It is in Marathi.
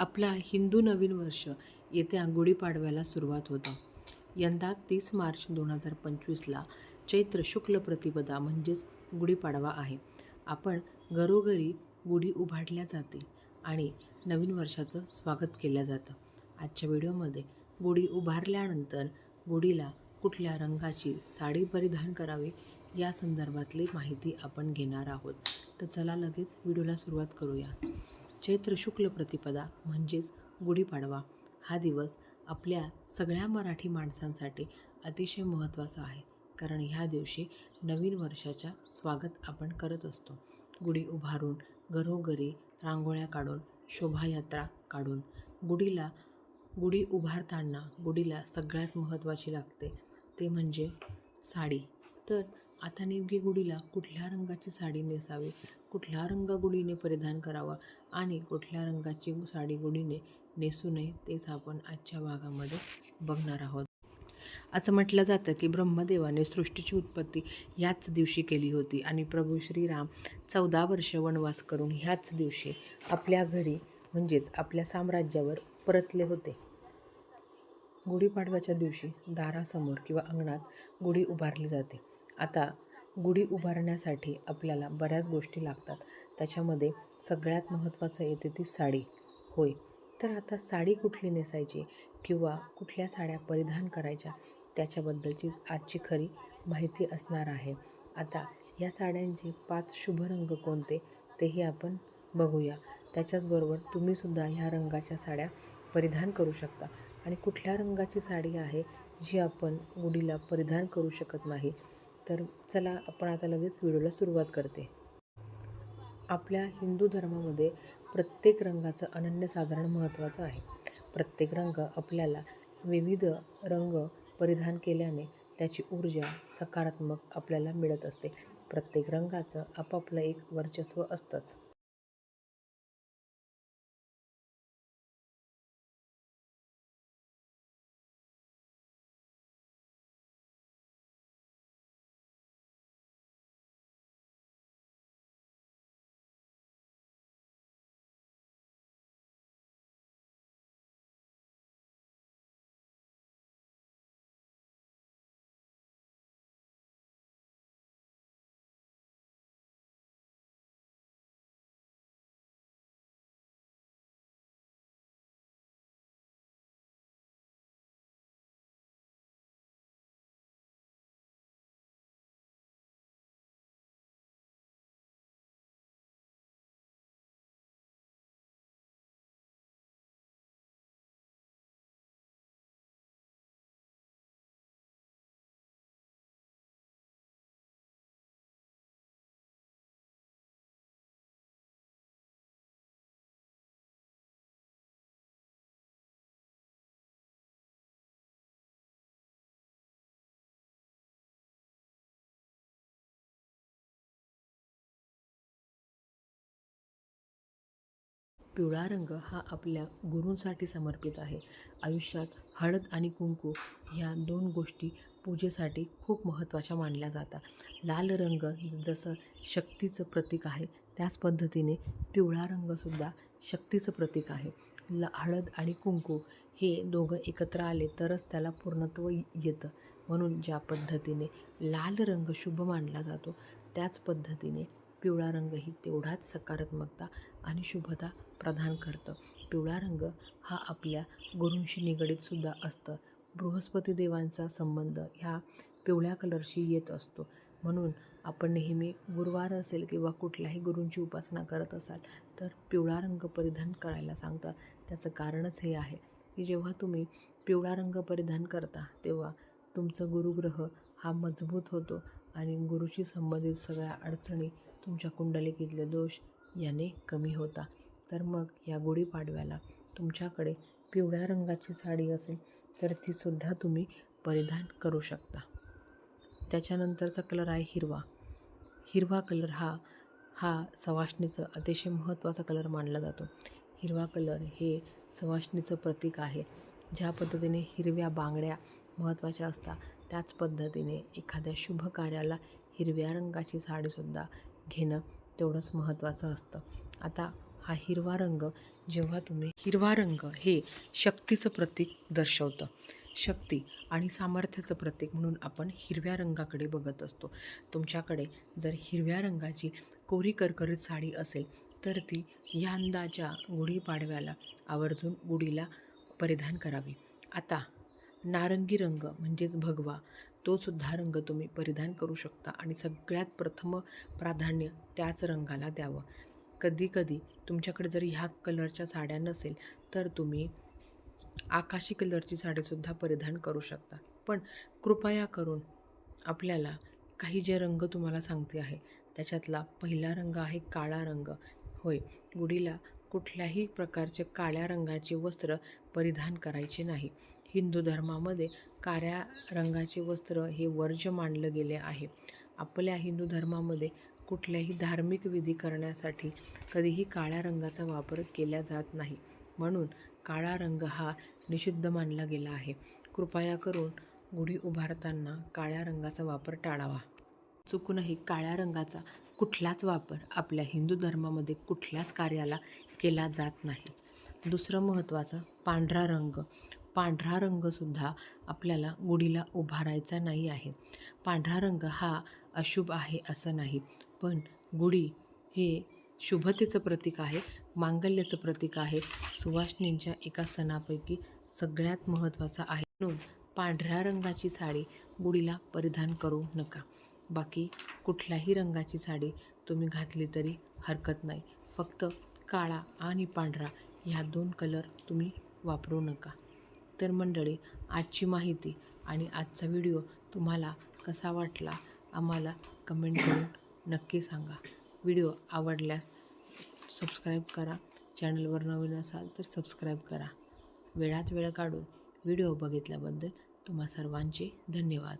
आपला हिंदू नवीन वर्ष येत्या गुढीपाडव्याला सुरुवात होतं. यंदा तीस मार्च दोन हजार पंचवीसला चैत्र शुक्ल प्रतिपदा म्हणजेच गुढीपाडवा आहे. आपण घरोघरी गुढी उभारल्या जाते आणि नवीन वर्षाचं स्वागत केलं जातं. आजच्या व्हिडिओमध्ये गुढी उभारल्यानंतर गुढीला कुठल्या रंगाची साडी परिधान करावी या संदर्भातली माहिती आपण घेणार आहोत. तर चला लगेच व्हिडिओला सुरुवात करूया. चैत्र शुक्ल प्रतिपदा म्हणजेच गुढीपाडवा. हा दिवस आपल्या सगळ्या मराठी माणसांसाठी अतिशय महत्त्वाचा आहे. कारण ह्या दिवशी नवीन वर्षाच्या स्वागत आपण करत असतो. गुढी उभारून घरोघरी रांगोळ्या काढून शोभायात्रा काढून. गुढीला गुढी उभारताना गुढीला सगळ्यात महत्त्वाची लागते. ते म्हणजे साडी. तर आता नेमकी गुढीला कुठल्या रंगाची साडी नेसावी? कुठला रंग गुढीने परिधान करावा? आणि कुठल्या रंगाची साडी गुढीने नेसू नये तेच आपण आजच्या भागामध्ये बघणार आहोत. असं म्हटलं जातं की ब्रह्मदेवाने सृष्टीची उत्पत्ती ह्याच दिवशी केली होती आणि प्रभू श्रीराम चौदा वर्ष वनवास करून ह्याच दिवशी आपल्या घरी म्हणजेच आपल्या साम्राज्यावर परतले होते. गुढीपाडव्याच्या दिवशी दारासमोर किंवा अंगणात गुढी उभारली जाते. आता गुढी उभारण्यासाठी आपल्याला बऱ्याच गोष्टी लागतात. त्याच्यामध्ये सगळ्यात महत्त्वाचं येते ती साडी. होय. तर आता साडी कुठली नेसायची किंवा कुठल्या साड्या परिधान करायच्या त्याच्याबद्दलची आजची खरी माहिती असणार आहे. आता या साड्यांचे पाच शुभ रंग कोणते तेही आपण बघूया. त्याच्याचबरोबर तुम्हीसुद्धा ह्या रंगाच्या साड्या परिधान करू शकता. आणि कुठल्या रंगाची साडी आहे जी आपण गुढीला परिधान करू शकत नाही? तर चला आपण आता लगेच व्हिडिओला सुरुवात करते. आपल्या हिंदू धर्मामध्ये प्रत्येक रंगाचं अनन्यसाधारण महत्त्वाचं आहे. प्रत्येक रंग आपल्याला विविध रंग परिधान केल्याने त्याची ऊर्जा सकारात्मक आपल्याला मिळत असते. प्रत्येक रंगाचं आपापलं एक वर्चस्व असतंच. पिवळा रंग हा आपल्या गुरूंसाठी समर्पित आहे. आयुष्यात हळद आणि कुंकू ह्या दोन गोष्टी पूजेसाठी खूप महत्त्वाच्या मानल्या जातात. लाल रंग जसं शक्तीचं प्रतीक आहे त्याच पद्धतीने पिवळा रंगसुद्धा शक्तीचं प्रतीक आहे. ल हळद आणि कुंकू हे दोघं एकत्र आले तरच त्याला पूर्णत्व येतं. म्हणून ज्या पद्धतीने लाल रंग शुभ मानला जातो त्याच पद्धतीने पिवळा रंगही तेवढाच सकारात्मकता आणि शुभता प्रदान करतं. पिवळा रंग हा आपल्या गुरूंशी निगडीतसुद्धा असतं. बृहस्पती देवांचा संबंध ह्या पिवळ्या कलरशी येत असतो. म्हणून आपण नेहमी गुरुवार असेल किंवा कुठल्याही गुरूंची उपासना करत असाल तर पिवळा रंग परिधान करायला सांगतात. त्याचं कारणच हे आहे की जेव्हा तुम्ही पिवळा रंग परिधान करता तेव्हा तुमचं गुरुग्रह हा मजबूत होतो आणि गुरुशी संबंधित सगळ्या अडचणी तुमच्या कुंडलिकीतले दोष याने कमी होता. तर मग या गुढीपाडव्याला तुमच्याकडे पिवळ्या रंगाची साडी असेल तर तीसुद्धा तुम्ही परिधान करू शकता. त्याच्यानंतरचा कलर आहे हिरवा. हिरवा कलर हा हा सवाष्णीचं अतिशय महत्त्वाचा कलर मानला जातो. हिरवा कलर हे सवाष्णीचं प्रतीक आहे. ज्या पद्धतीने हिरव्या बांगड्या महत्त्वाच्या असतात त्याच पद्धतीने एखाद्या शुभ कार्याला हिरव्या रंगाची साडीसुद्धा घेणं तेवढंच महत्त्वाचं असतं. आता हा हिरवा रंग जेव्हा तुम्ही हिरवा रंग हे शक्तीचं प्रतीक दर्शवतं. शक्ती आणि सामर्थ्याचं प्रतीक म्हणून आपण हिरव्या रंगाकडे बघत असतो. तुमच्याकडे जर हिरव्या रंगाची कोरी करकरीत साडी असेल तर ती यंदाच्या गुढीपाडव्याला आवर्जून गुढीला परिधान करावी. आता नारंगी रंग म्हणजेच भगवा तो सुद्धा रंग तुम्ही परिधान करू शकता आणि सगळ्यात प्रथम प्राधान्य त्याच रंगाला द्यावं. कधीकधी तुमच्याकडे जर ह्या कलरच्या साड्या नसेल तर तुम्ही आकाशी कलरची साडीसुद्धा परिधान करू शकता. पण कृपया करून आपल्याला काही जे रंग तुम्हाला सांगते आहे त्याच्यातला पहिला रंग आहे काळा रंग. होय गुढीला कुठल्याही प्रकारचे काळ्या रंगाचे वस्त्र परिधान करायचे नाही. हिंदू धर्मामध्ये काळ्या रंगाचे वस्त्र हे वर्ज्य मानलं गेले आहे. आपल्या हिंदू धर्मामध्ये कुठल्याही धार्मिक विधी करण्यासाठी कधीही काळ्या रंगाचा वापर केला जात नाही. म्हणून काळा रंग हा निषिद्ध मानला गेला आहे. कृपया करून गुढी उभारताना काळ्या रंगाचा वापर टाळावा. चुकूनही काळ्या रंगाचा कुठलाच वापर आपल्या हिंदू धर्मामध्ये कुठल्याच कार्याला केला जात नाही. दुसरं महत्त्वाचं पांढरा रंग. पांढरा रंगसुद्धा आपल्याला गुढीला उभारायचा नाही आहे. पांढरा रंग हा अशुभ आहे असं नाही. पण गुढी हे शुभतेचं प्रतीक आहे मांगल्याचं प्रतीक आहे. सुवासिनींच्या एका सणापैकी सगळ्यात महत्त्वाचा आहे. म्हणून पांढऱ्या रंगाची साडी गुढीला परिधान करू नका. बाकी कुठल्याही रंगाची साडी तुम्ही घातली तरी हरकत नाही. फक्त काळा आणि पांढरा ह्या दोन कलर तुम्ही वापरू नका. तर मंडळी आजची माहिती आणि आजचा व्हिडिओ तुम्हाला कसा वाटला आम्हाला कमेंट करून नक्की सांगा. व्हिडिओ आवडल्यास सबस्क्राईब करा. चॅनलवर नवीन असाल तर सबस्क्राईब करा. वेळात वेळ काढून व्हिडिओ बघितल्याबद्दल तुम्हा सर्वांचे धन्यवाद.